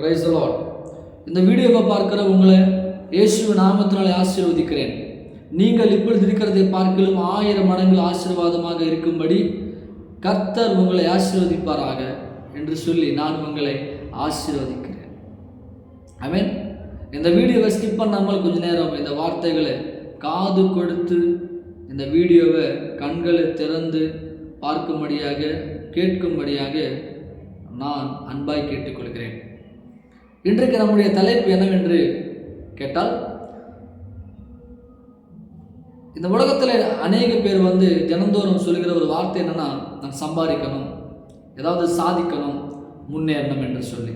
Price Lord இந்த வீடியோவை பார்க்கிற உங்களை இயேசு நாமத்தினாலே ஆசீர்வதிக்கிறேன். நீங்கள் இப்பொழுது இருக்கிறதை பார்க்கலும் ஆயிரம் மடங்கு ஆசீர்வாதமாக இருக்கும்படி கர்த்தர் உங்களை ஆசீர்வதிப்பாராக என்று சொல்லி நான் உங்களை ஆசீர்வதிக்கிறேன். ஆமென் இந்த வீடியோவை ஸ்கிப் பண்ணாமல் கொஞ்ச நேரம் இந்த வார்த்தைகளை காது கொடுத்து இந்த வீடியோவை கண்களை திறந்து பார்க்கும்படியாக கேட்கும்படியாக நான் அன்பாய் கேட்டுக்கொள்கிறேன். இன்றைக்கு நம்முடைய தலைப்பு என்னவென்று கேட்டால் இந்த உலகத்தில் அநேக பேர் வந்து தினந்தோறும் சொல்கிற ஒரு வார்த்தை என்னென்னா நான் சம்பாதிக்கணும் ஏதாவது சாதிக்கணும் முன்னேறணும் என்று சொல்லி.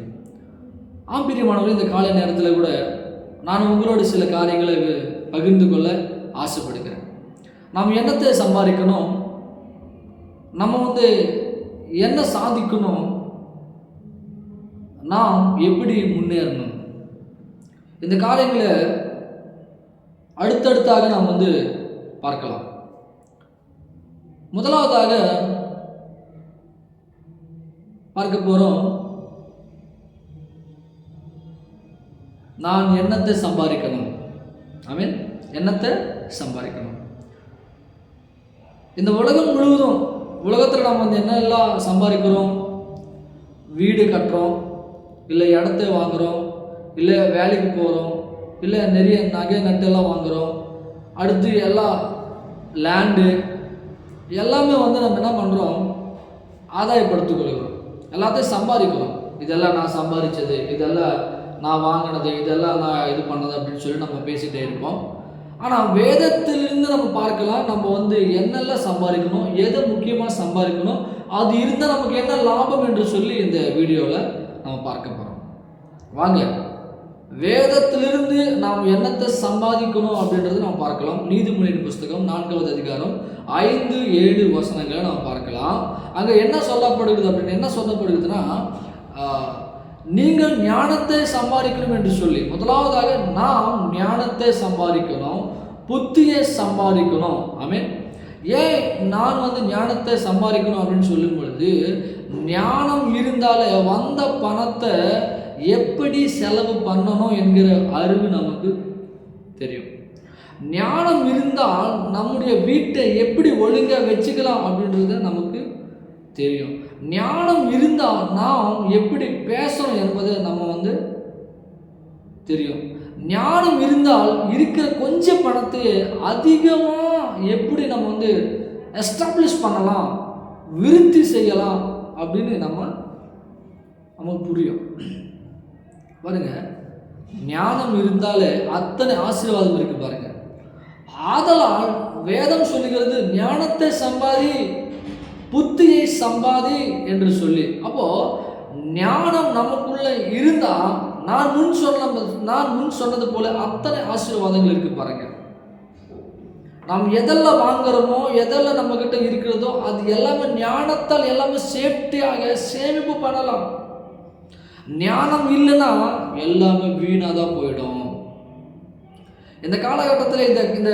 ஆம்பிரியமானவர்கள் இந்த காலை நேரத்தில் கூட நான் உங்களோடு சில காரியங்களை பகிர்ந்து கொள்ள ஆசைப்படுகிறேன். நாம் என்னத்தை சம்பாதிக்கணும் நம்ம வந்து என்ன சாதிக்கணும் நாம் எப்படி முன்னேறணும்? இந்த காரியங்களை அடுத்தடுத்தாக நாம் வந்து பார்க்கலாம். முதலாவதாக பார்க்க போகிறோம் நான் எண்ணத்தை சம்பாதிக்கணும்? ஐ மீன் எண்ணத்தை சம்பாதிக்கணும்? இந்த உலகம் முழுவதும் உலகத்தில் நாம் வந்து என்ன எல்லாம் சம்பாதிக்கிறோம்? வீடு கட்டுறோம். இல்லை இடத்த வாங்குகிறோம் இல்லை வேலைக்கு போகிறோம் இல்லை நிறைய நகை நட்டெல்லாம் வாங்குகிறோம் அடுத்து எல்லாம் லேண்டு எல்லாமே வந்து நம்ம என்ன பண்ணுறோம் ஆதாயப்படுத்திக் கொள்கிறோம். எல்லாத்தையும் சம்பாதிக்கிறோம். இதெல்லாம் நான் சம்பாதிச்சது இதெல்லாம் நான் வாங்கினது இதெல்லாம் நான் இது பண்ணது அப்படின்னு சொல்லி நம்ம பேசிகிட்டே இருப்போம். ஆனால் வேதத்திலிருந்து நம்ம பார்க்கலாம் நம்ம வந்து என்னெல்லாம் சம்பாதிக்கணும் எதை முக்கியமாக சம்பாதிக்கணும் அது இருந்தால் நமக்கு என்ன லாபம் என்று சொல்லி இந்த வீடியோவில் நம்ம பார்க்க போகிறோம் வாங்க. வேதத்திலிருந்து நாம் என்னத்தை சம்பாதிக்கணும் அப்படின்றத நாம் பார்க்கலாம். நீதிமொழியின் புஸ்தகம் நான்காவது அதிகாரம் ஐந்து ஏழு வசனங்களை நாம் பார்க்கலாம். அங்கே என்ன சொல்லப்படுகிறது அப்படின்னு என்ன சொல்லப்படுகிறதுனா நீங்கள் ஞானத்தை சம்பாதிக்கணும் என்று சொல்லி. முதலாவதாக நாம் ஞானத்தை சம்பாதிக்கணும் புத்தியை சம்பாதிக்கணும். ஆமென் ஏன் நான் வந்து ஞானத்தை சம்பாதிக்கணும் அப்படின்னு சொல்லும் பொழுது ஞானம் இருந்தாலே வந்த பணத்தை எப்படி செலவு பண்ணணும் என்கிற அறிவு நமக்கு தெரியும். ஞானம் இருந்தால் நம்முடைய வீட்டை எப்படி ஒழுங்காக வச்சுக்கலாம் அப்படின்றது நமக்கு தெரியும். ஞானம் இருந்தால் நாம் எப்படி பேசணும் என்பதை நம்ம வந்து தெரியும். ஞானம் இருந்தால் இருக்கிற கொஞ்ச பணத்தை அதிகமாக எப்படி நம்ம வந்து எஸ்டாப்ளிஷ் பண்ணலாம் விருத்தி செய்யலாம் அப்படின்னு நம்ம நமக்கு புரியும். பாருங்க ஞானம் இருந்தாலே அத்தனை ஆசீர்வாதம் இருக்கு பாருங்க. ஆதலால் வேதம் சொல்லுகிறது ஞானத்தை சம்பாதி புத்தியை சம்பாதி என்று சொல்லி. அப்போ ஞானம் நமக்குள்ள இருந்தால் நான் முன் சொன்ன நான் முன் சொன்னது போல அத்தனை ஆசீர்வாதங்கள் இருக்கு பாருங்க. நாம் எதெல்லாம் வாங்குறோமோ எதெல்லாம் நம்ம கிட்ட இருக்கிறதோ அது எல்லாமே ஞானத்தால் எல்லாமே சேஃப்டியாக சேமிப்பு பண்ணலாம். ஞானம் இல்லைன்னா எல்லாமே வீணாக தான் போயிடும். இந்த காலகட்டத்தில் இந்த இந்த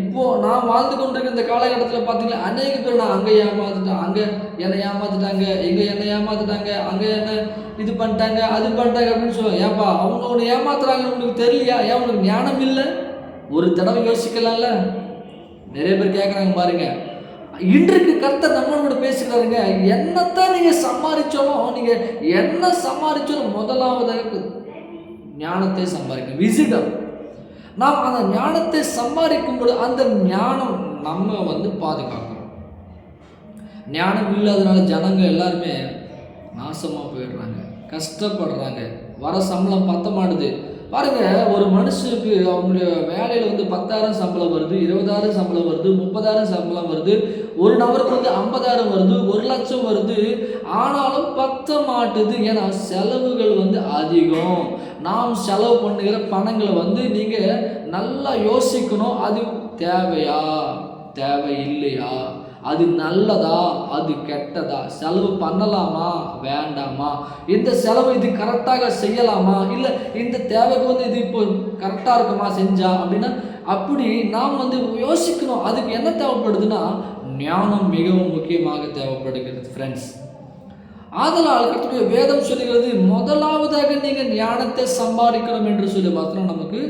இப்போ நான் வாழ்ந்து கொண்டிருக்க இந்த காலகட்டத்தில் பார்த்தீங்கன்னா அநேக பேர் நான் அங்கே ஏமாத்துட்டேன் அங்கே என்னை ஏமாத்துட்டாங்க இங்கே என்னை ஏமாத்துட்டாங்க அங்கே என்ன இது பண்ணிட்டாங்க அது பண்ணிட்டாங்க அப்படின்னு சொல்லுவாங்க. ஏப்பா அவங்க உன்னை ஏமாத்துறாங்கன்னு உனக்கு தெரியலையா? ஏன் உனக்கு ஞானம் இல்லை? ஒரு தடவை யோசிக்கலாம்ல? நிறைய பேர் கேட்குறாங்க பாருங்க. இன்றைக்கு கர்த்தர் நம்மளோட பேசுகிறாருங்க என்னத்தான் நீங்கள் சம்பாதிச்சாலும் நீங்கள் என்ன சம்பாதிச்சோம் முதலாவதாக ஞானத்தை சம்பாதிக்கணும் விசிடம் நாம் அந்த ஞானத்தை சம்பாதிக்கும் பொழுது அந்த ஞானம் நம்ம வந்து பாதுகாக்கணும். ஞானம் இல்லாதனால ஜனங்க எல்லாருமே நாசமாக போயிடுறாங்க கஷ்டப்படுறாங்க. வர சம்பளம் பத்த மாட்டுது. பாருங்க ஒரு மனுஷனுக்கு அவங்களுடைய வேலையில் வந்து பத்தாயிரம் சம்பளம் வருது இருபதாயிரம் சம்பளம் வருது முப்பதாயிரம் சம்பளம் வருது ஒரு நபருக்கு வந்து ஐம்பதாயிரம் வருது ஒரு லட்சம் வருது. ஆனாலும் பத்த மாட்டுது. ஏன்னா செலவுகள் வந்து அதிகம். நாம் செலவு பண்ணுகிற பணங்களை வந்து நீங்கள் நல்லா யோசிக்கணும். அது தேவையா? தேவை இல்லையா அது நல்லதா? அது கெட்டதா? செலவு பண்ணலாமா? வேண்டாமா? இந்த செலவு இது கரெக்டாக செய்யலாமா? இல்லை இந்த தேவைக்கு வந்து இது இப்போ கரெக்டாக இருக்குமா செஞ்சா அப்படின்னா அப்படி நாம் வந்து யோசிக்கணும். அதுக்கு என்ன தேவைப்படுதுன்னா ஞானம் மிகவும் முக்கியமாக தேவைப்படுகிறது ஃப்ரெண்ட்ஸ் ஆதலால் கர்த்தருடைய வேதம் சொல்லுகிறது முதலாவதாக நீங்கள் ஞானத்தை சம்பாதிக்கணும் என்று சொல்லி பார்த்தோம்னா நமக்கு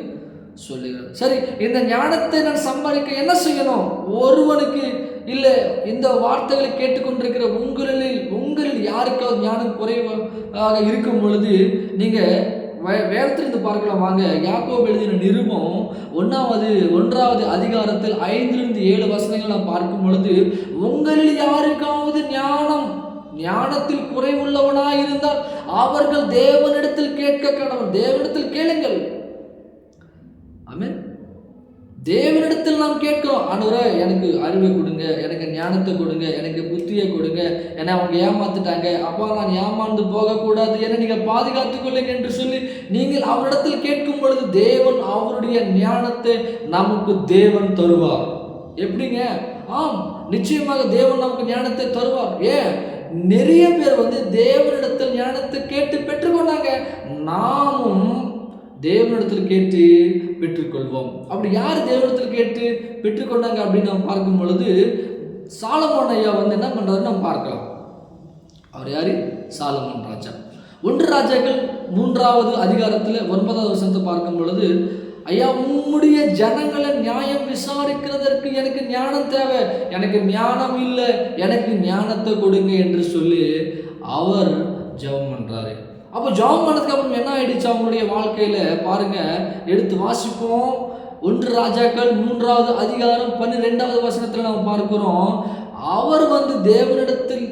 சொல்லுகிறது. சரி இந்த ஞானத்தை நான் சம்பாதிக்க என்ன செய்யணும்? ஒருவனுக்கு இல்லை இந்த வார்த்தைகளை கேட்டுக்கொண்டிருக்கிற உங்களில் உங்களில் யாருக்காவது ஞானம் குறைவாக இருக்கும் பொழுது நீங்கள் வே வேதத்திலிருந்து பார்க்கலாம் வாங்க. யாக்கோப் எழுதின நிருபம் ஒன்றாவது ஒன்றாவது அதிகாரத்தில் ஐந்திலிருந்து ஏழு வசனங்கள் நாம் பார்க்கும் பொழுது உங்களில் யாருக்காவது ஞானம் ஞானத்தில் குறைவுள்ளவனாய் இருந்தால் அவர்கள் தேவனிடத்தில் கேட்க கடவுள் தேவனிடத்தில் கேளுங்கள். ஆமென். தேவனிடத்தில் நாம் கேட்கிறோம் ஆண்டவரே எனக்கு அறிவை கொடுங்க எனக்கு ஞானத்தை கொடுங்க எனக்கு புத்தியை கொடுங்க. என்னை அவங்க ஏமாத்துட்டாங்க. அப்பா நான் ஏமாந்து போகக்கூடாது என்னை நீங்கள் பாதுகாத்துக் கொள்ளுங்க என்று சொல்லி நீங்கள் அவரிடத்தில் கேட்கும் பொழுது தேவன் அவருடைய ஞானத்தை நமக்கு தேவன் தருவார். எப்படிங்க? ஆம் நிச்சயமாக தேவன் நமக்கு ஞானத்தை தருவார். ஏன்? நிறைய பேர் வந்து தேவனிடத்தில் ஞானத்தை கேட்டு பெற்றுக்கொண்டாங்க. நாமும் தேவனிடத்தில் கேட்டு பெற்றுக்கொள்வோம். அப்படி யார் தேவனத்தில் கேட்டு பெற்றுக்கொண்டாங்க அப்படின்னு நம்ம பார்க்கும் பொழுது சாலமோன் ஐயா வந்து என்ன பண்ணுறாருன்னு நம்ம பார்க்கலாம். அவர் யார்? சாலமோன் ராஜா. ஒன்று ராஜாக்கள் மூன்றாவது அதிகாரத்தில் ஒன்பதாவது வருஷத்தை பார்க்கும் பொழுது ஐயா உம்முடைய ஜனங்களை நியாயம் விசாரிக்கிறதற்கு எனக்கு ஞானம் தேவை. எனக்கு ஞானம் இல்லை. எனக்கு ஞானத்தை கொடுங்க என்று சொல்லி அவர் ஜெபம் பண்ணுறாரு அப்போ ஜெபம் பண்ணதுக்கு அப்புறம் என்ன ஆயிடுச்சு அவங்களுடைய வாழ்க்கையில? பாருங்க எடுத்து வாசிப்போம். ஒன்று ராஜாக்கள் மூன்றாவது அதிகாரம் பன்னிரெண்டாவது வசனத்தில் நம்ம பார்க்கிறோம். அவர் வந்து தேவனிடத்தில்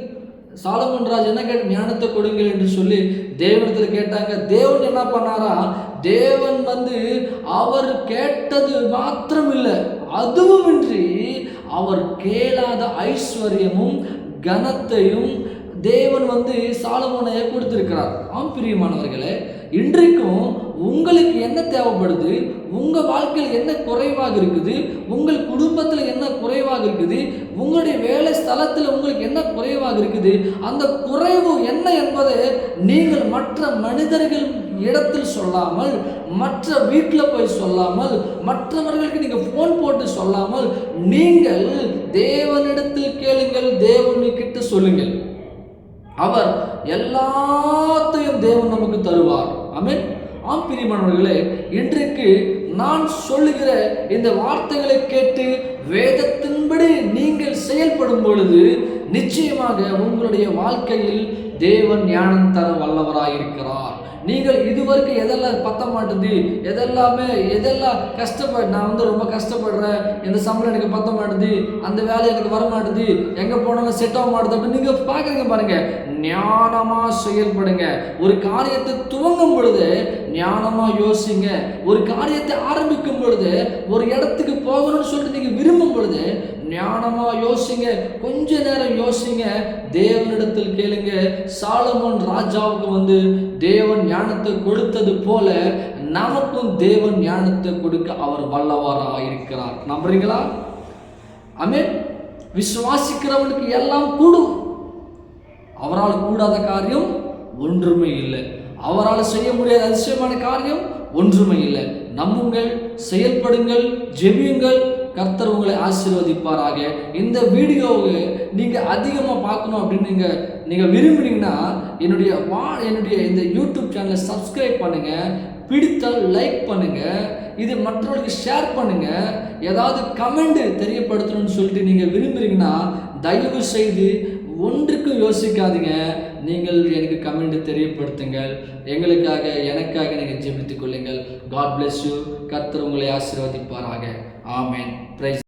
சாலமன் ராஜ் என்ன கேட்டு ஞானத்தை கொடுங்கள் என்று சொல்லி தேவனிடத்தில் கேட்டாங்க. தேவன் என்ன பண்ணாரா? தேவன் வந்து அவர் கேட்டது மாத்திரம் இல்லை அதுவுமின்றி அவர் கேளாத ஐஸ்வர்யமும் கனத்தையும் தேவன் வந்து சாலமோனைய கொடுத்திருக்கிறார் ஆம் பிரியமானவர்களே இன்றைக்கும் உங்களுக்கு என்ன தேவைப்படுது? உங்கள் வாழ்க்கையில் என்ன குறைவாக இருக்குது? உங்கள் குடும்பத்தில் என்ன குறைவாக இருக்குது? உங்களுடைய வேலை ஸ்தலத்தில் உங்களுக்கு என்ன குறைவாக இருக்குது? அந்த குறைவு என்ன என்பதை நீங்கள் மற்ற மனிதர்கள் இடத்தில் சொல்லாமல் மற்ற வீட்டில் போய் சொல்லாமல் மற்றவர்களுக்கு நீங்கள் ஃபோன் போட்டு சொல்லாமல் நீங்கள் தேவனிடத்தில் கேளுங்கள் தேவனுக்கிட்ட சொல்லுங்கள். அவர் எல்லாத்தையும் தேவன் நமக்கு தருவார். அமீன் ஆம் பிரியமானவர்களே இன்றைக்கு நான் சொல்லுகிற இந்த வார்த்தைகளை கேட்டு வேதத்தின்படி நீங்கள் செயல்படும் பொழுது நிச்சயமாக உங்களுடைய வாழ்க்கையில் தேவன் ஞானம் தர வல்லவராயிருக்கிறார். நீங்கள் இதுவரைக்கும் எதெல்லாம் பத்த மாட்டுது எதெல்லாமே எதெல்லாம் கஷ்டப்பட நான் வந்து ரொம்ப கஷ்டப்படுறேன். இந்த சம்பளம் எனக்கு பத்த மாட்டுது அந்த வேலை எனக்கு வர மாட்டுது எங்கே போனாலும் செட் ஆக மாட்டுது அப்படின்னு நீங்கள் பார்க்குறீங்க பாருங்க. ஞானமாக செயல்படுங்க. ஒரு காரியத்தை துவங்கும் பொழுது ஞானமாக யோசிங்க. ஒரு காரியத்தை ஆரம்பிக்கும் பொழுது ஒரு இடத்துக்கு போகணும்னு சொல்லிட்டு நீங்கள் விரும்பும் பொழுது ஞானமாக யோசிங்க கொஞ்ச நேரம் யோசிங்க. தேவனிடத்தில் கேளுங்க. சாலமோன் ராஜாவுக்கு வந்து தேவன் ஞானத்தை கொடுத்தது போல நமக்கும் தேவன் ஞானத்தை கொடுக்க அவர் வல்லவராக இருக்கிறார். நம்புறீங்களா? அமேன் விசுவாசிக்கிறவனுக்கு எல்லாம் கூடும். அவரால் கூடாத காரியம் ஒன்றுமே இல்லை. அவரால் செய்ய முடியாத அதிசயமான காரியம் ஒன்றுமே இல்லை. நம்புங்கள் செயல்படுங்கள் ஜெபியுங்கள். கர்த்தர் உங்களை ஆசீர்வதிப்பாராக. இந்த வீடியோவை நீங்கள் அதிகமாக பார்க்கணும் அப்படின்னு நீங்கள் நீங்கள் விரும்புனீங்கன்னா என்னுடைய வா என்னுடைய இந்த யூடியூப் சேனலை சப்ஸ்கிரைப் பண்ணுங்கள் பிடித்தால் லைக் பண்ணுங்கள் இது மற்றவர்களுக்கு ஷேர் பண்ணுங்கள் ஏதாவது கமெண்ட் தெரியப்படுத்தணும்னு சொல்லிட்டு நீங்கள் விரும்புகிறீங்கன்னா தயவு செய்து ஒன்றுக்கும் யோசிக்காதீங்க. நீங்கள் எனக்கு கமெண்ட் தெரியப்படுத்துங்கள். எங்களுக்காக எனக்காக நீங்கள் ஜெபித்துக் கொள்ளுங்கள். காட் பிளஸ் யூ கர்த்தர் உங்களை ஆசீர்வதிப்பாராக. ஆமேன் பிரைஸ்